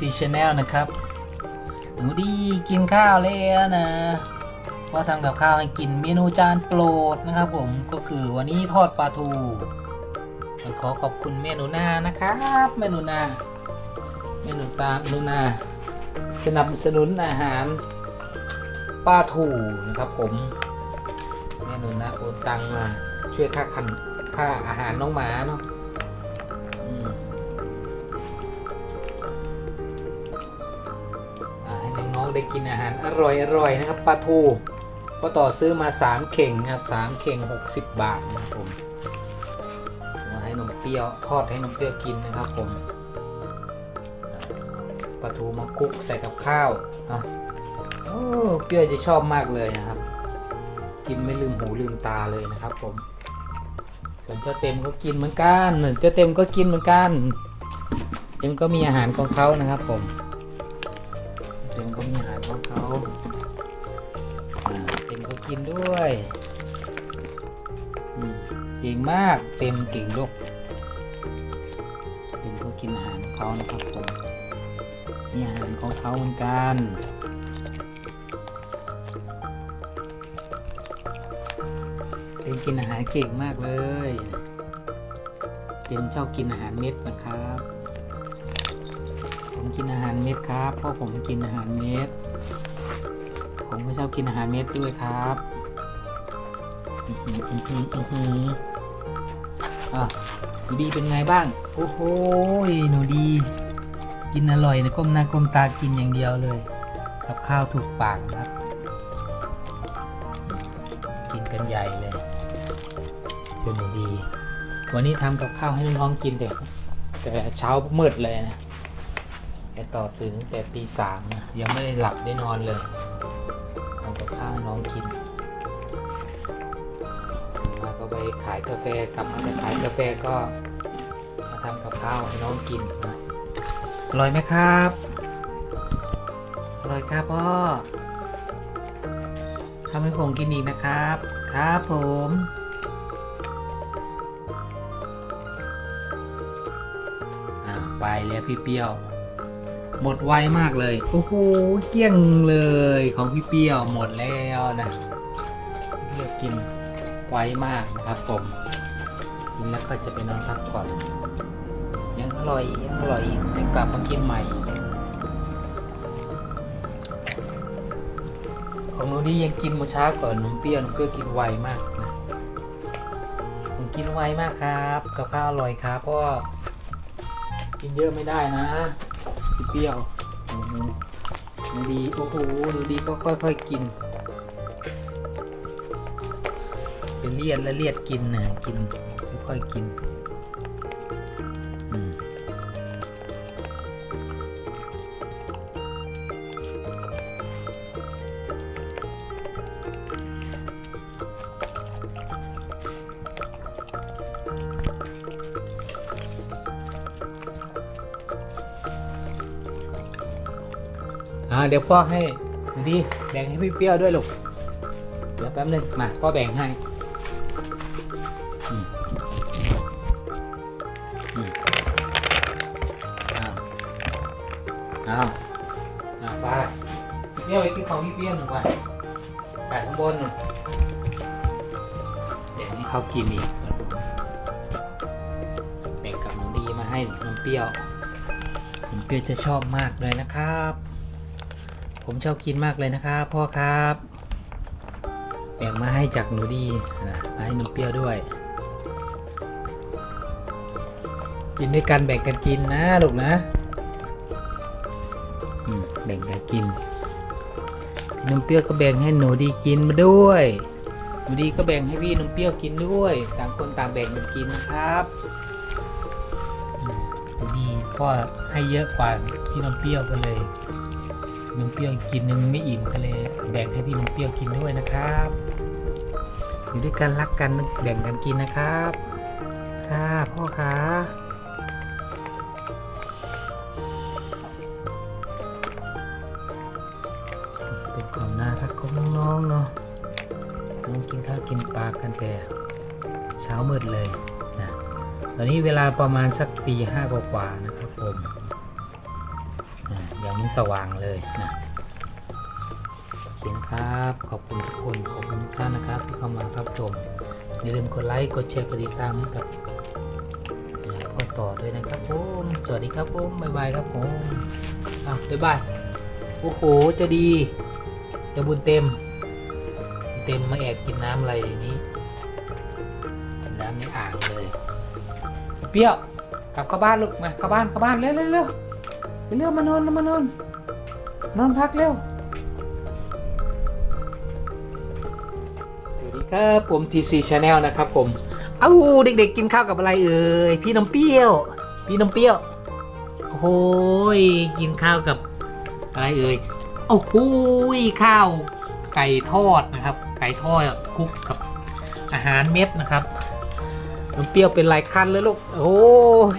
C Channel นะครับ หนูดีกินข้าวแล้วนะ ว่าทำกับข้าวให้กินเมนูจานโปรดนะครับผมก็คือวันนี้ทอดปลาทูขอขอบคุณเมนูนานะครับ เมนูนาเมนูตามนูนาสนับสนุนอาหารปลาทูนะครับผมเมนูนาโอตังมาช่วยค่าคันค่าอาหารน้องหมาเนาะ ได้กินอาหารอร่อยๆนะครับปลาทูก็ต่อซื้อมา 3 เข่งนะครับ3เข่ง 60 บาทนะครับผมมาให้นมเปรี้ยวทอดให้นมเปรี้ยวกินนะครับผมปลาทูมาคลุกใส่กับข้าวอะโอ้เปรี้ยวจะชอบมากเลยนะครับ กินไม่ลืมหูลืมตาเลยนะครับผมส่วนเจ้าเต็มก็กินเหมือนกันเจ้าเต็มก็กินเหมือนกันเต็มก็มีอาหารของเขานะครับผม ของเขาอ่าเต็มก็กินด้วยอืมเก่งมากเต็มเก่งลูกเต็มก็กินอาหารของเขานะครับผมมีอาหารของเขาเหมือนกันเต็มกินอาหารเก่งมากเลย เต็มชอบกินอาหารเม็ดนะครับ ผมกินอาหารเม็ดครับเพราะผมกินอาหารเม็ด ผมก็ชอบกินอาหารเม็ดด้วยครับอื้อหืออื้อหืออื้อหืออะหนูดีเป็นไงบ้าง โอ้โหหนูดี กินอร่อยนะก้มหน้าก้มตากินอย่างเดียวเลย กับข้าวถูกปากครับ กินกันใหญ่เลยเป็นหนูดี วันนี้ทำกับข้าวให้น้องๆกินแต่แต่เช้ามืดเลยนะ แต่อตื่นตั้งแต่ตีสามนะยังไม่ได้หลับได้นอนเลยทำกับข้าวน้องกินแล้วก็ไปขายกาแฟกลับมาจากขายกาแฟก็มาทำกับข้าวให้น้องกินนะอร่อยไหมครับอร่อยครับพ่อทำให้ผมกินอีกนะครับ ครับผมอ่าไปแล้วพี่เปี้ยว หมดไวมากเลย โอ้โหเกลี้ยงเลยของพี่เปรี้ยวหมดแล้วนะเลือกกินไวมากนะครับผมกินแล้วก็จะไปนอนพักผ่อนยังอร่อยยังอร่อยเดี๋ยวกลับมากินใหม่ ของหนูดียังกินมื้อเช้าก่อนนมเปรี้ยวนมเปรี้ยวกินไวมากนะผมกินไวมากครับ กับข้าวอร่อยครับเพราะว่ากินเยอะไม่ได้นะ เปรี้ยวหนูดีโอ้โหหนูดีก็ค่อย ๆกินเป็นเลียดและเลียดกินนะกินค่อยๆกิน อ่าเดี๋ยวพ่อให้นูดีแบ่งให้พี่เปรี้ยวด้วยลูกเดี๋ยวแป๊บนึงมาพ่อแบ่งให้อืออ้าวอ้าวอ้าไปเปรี้ยวไปกินของพี่เปรี้ยวหนึ่งไปไปข้างบนหนึ่งเดี๋ยวนี้เขากินอีกแบ่งกับน้องดีมาให้น้องเปรี้ยวน้องเปรี้ยวจะชอบมากเลยนะครับ ผมชอบกินมากเลยนะครับพ่อครับแบ่งมาให้จากหนูดีนะมาให้หนูเปรี้ยวด้วย กินด้วยกันแบ่งกันกินนะลูกนะแบ่งกันกินนมเปรี้ยวก็แบ่งให้หนูดีกินมาด้วยหนูดีก็แบ่งให้พี่นมเปรี้ยวกินด้วย ต่างคนต่างแบ่งกันกินนะครับหนูดีก็ให้เยอะกว่าพี่นมเปรี้ยวกันเลย นมเปรี้ยวกินนึงไม่อิ่มกันเลยแบ่งให้พี่นมเปรี้ยวกินด้วยนะครับอยู่ด้วยกันรักกันแบ่งกันกินนะครับ ค่ะพ่อคะเป็นความน่ารักของน้องๆเนาะน้องกินข้าวกินปลากันแต่เช้ามืดเลยนะตอนนี้เวลาประมาณสักตีห้ากว่าๆนะครับผม สว่างเลยนะโอเคนครับ ขอบคุณทุกคน ขอบคุณทุกท่านนะครับที่เข้ามารับชม อย่าลืมกดไลค์ กดแชร์ กดติดตามกับพ่อต่อด้วยนะครับผม สวัสดีครับผม บ๊ายบายครับผมอ้าวบ๊ายบาย โอ้โห จะดี จะบุญเต็ม เต็มมาแอบกินน้ำอะไรอย่างนี้กินน้ำในอ่างเลย เปรี้ยว กลับเข้าบ้านลูก มา เข้าบ้าน เข้าบ้าน เร็วเร็วเร็ว เร็วมานอนมานอน นอนพักเร็ว สวัสดีครับ ผม TC Channel นะครับผม เอ้าเด็กๆกินข้าวกับอะไรเอ่ย พี่น้ำเปรี้ยว พี่น้ำเปรี้ยว โอ้โหยกินข้าวกับอะไรเอ่ย โอ้โหยข้าวไก่ทอดนะครับ ไก่ทอดคลุกกับอาหารเม็ดนะครับน้ำเปรี้ยวเป็นลายคันเลยลูก โอ้ย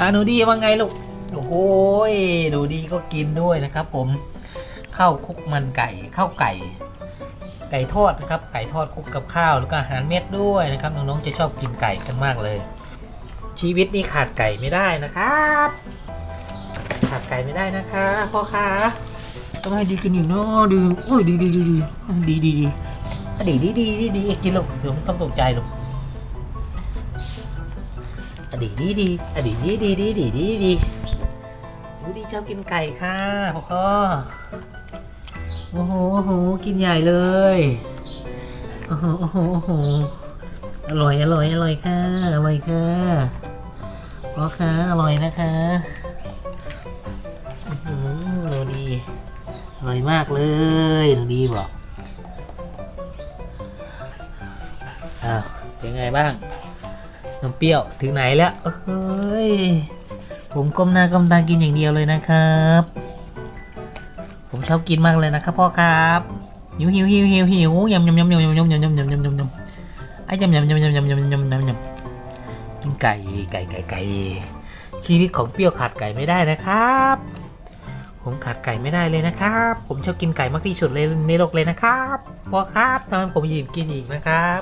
อะหนูดีว่าไงลูก โอ้โหยหนูดีก็กินด้วยนะครับ ผมข้าวคลุกมันไก่ข้าวไก่ ไก่ทอดนะครับ ไก่ทอดคลุกกับข้าวแล้วก็อาหารเม็ดด้วยนะครับน้องๆจะชอบกินไก่กันมากเลย ชีวิตนี้ขาดไก่ไม่ได้นะครับ ขาดไก่ไม่ได้นะคะพ่อค้าต้องให้ดีกินอยู่เนาะดีโอ้ยดีดีดีดีดีดีดีอดีดีดีดีกินลูกเดี๋ยวไม่ต้องตกใจลูก ดีดีดีอดีดีดีดีดีดีดีดูดีชอบกินไก่ค่ะพ่อโอ้โหโอ้โหกินใหญ่เลยโอ้โหโอ้โหโอ้โหอร่อยอร่อยอร่อยค่ะอร่อยค่ะพ่อค่ะอร่อยนะคะหนูดีอร่อยมากเลยหนูดีบอกอ้าวเป็นไงบ้าง น้ำเปรี้ยวถึงไหนแล้วเฮ้ยผมก้มหน้าก้มตากินอย่างเดียวเลยนะครับ ผมชอบกินมากเลยนะครับพ่อครับหิวหิวหิวหิวหิวยำยำยำยำยำยำยำยำยำยำยำยำไอ้ยำยำยำยำยำยำยำยำยำยำกินไก่ไก่ไก่ไก่ชีวิตของเปรี้ยวขาดไก่ไม่ได้นะครับ ผมขาดไก่ไม่ได้เลยนะครับ ผมชอบกินไก่มากที่สุดเลยในโลกเลยนะครับพ่อครับทำไมผมหยิบกินอีกนะครับ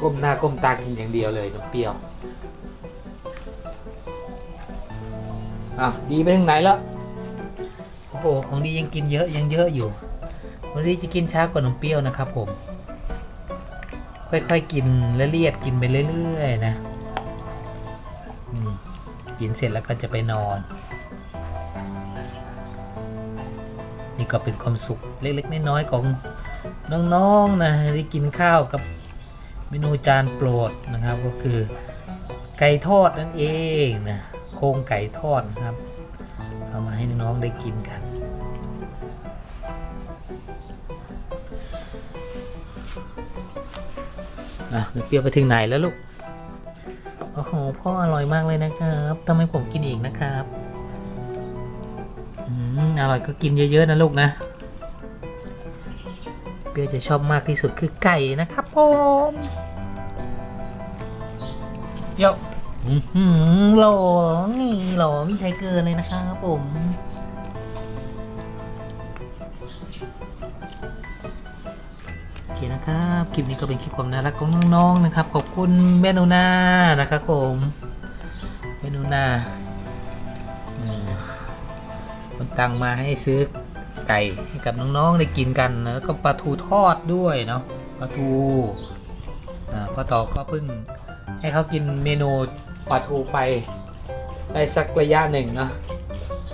ก้มหน้าก้มตากินอย่างเดียวเลยน้ำเปรี้ยวอะดีไปถึงไหนแล้วโอ้โหของดียังกินเยอะยังเยอะอยู่วันนี้จะกินช้ากว่าน้ำเปรี้ยวนะครับผม ค่อยๆกินและเลียดกินไปเรื่อยๆนะอืมกินเสร็จแล้วก็จะไปนอน นี่ก็เป็นความสุขเล็กๆน้อยๆของน้องๆนะได้กินข้าวกับ เมนูจานโปรดนะครับก็คือไก่ทอดนั่นเองนะโครงไก่ทอดนะครับเอามาให้น้องๆได้กินกันอะเปรี้ยวไปถึงไหนแล้วลูกโอ้โหพ่ออร่อยมากเลยนะครับทำให้ผมกินอีกนะครับอืมอร่อยก็กินเยอะๆนะลูกนะเปรี้ยวจะชอบมากที่สุดคือไก่นะครับ ผมเยวอือหือหล่อนี่หล่อไม่ใช่เกินเลยนะครับผม โอเคนะครับ คลิปนี้ก็เป็นคลิปความน่ารักของน้องๆนะครับ ขอบคุณแม่นูนานะครับผมแม่นูนาอืมคนตังมาให้ซื้อไก่ให้กับน้องๆได้กินกัน แล้วก็ปลาทูทอดด้วยเนาะ ปลาทูอ่าพ่อต่อก็เพิ่งให้เขากินเมนูปลาทูไป ได้สักระยะหนึ่งเนาะ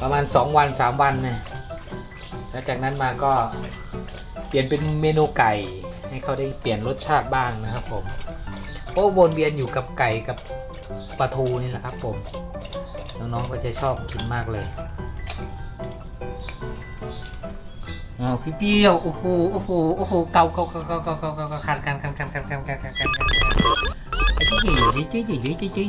ประมาณ 2 วัน 3 วันนี่ยแล้วจากนั้นมาก็เปลี่ยนเป็นเมนูไก่ ให้เขาได้เปลี่ยนรสชาติบ้างนะครับผมโอ้วนเวียนอยู่กับไก่กับปลาทูนี่แหละครับผม น้องๆก็จะชอบกินมากเลย อ้าพี่เปี้ยวโอ้โหโอ้โหโอ้โหเกาเกาเกาเกาเกาเกาเกาเกาคันคันคันคันคันคันคันคันคันคันไอ้ที่ยี่ยี่ยี่ยี่ยี่ยี่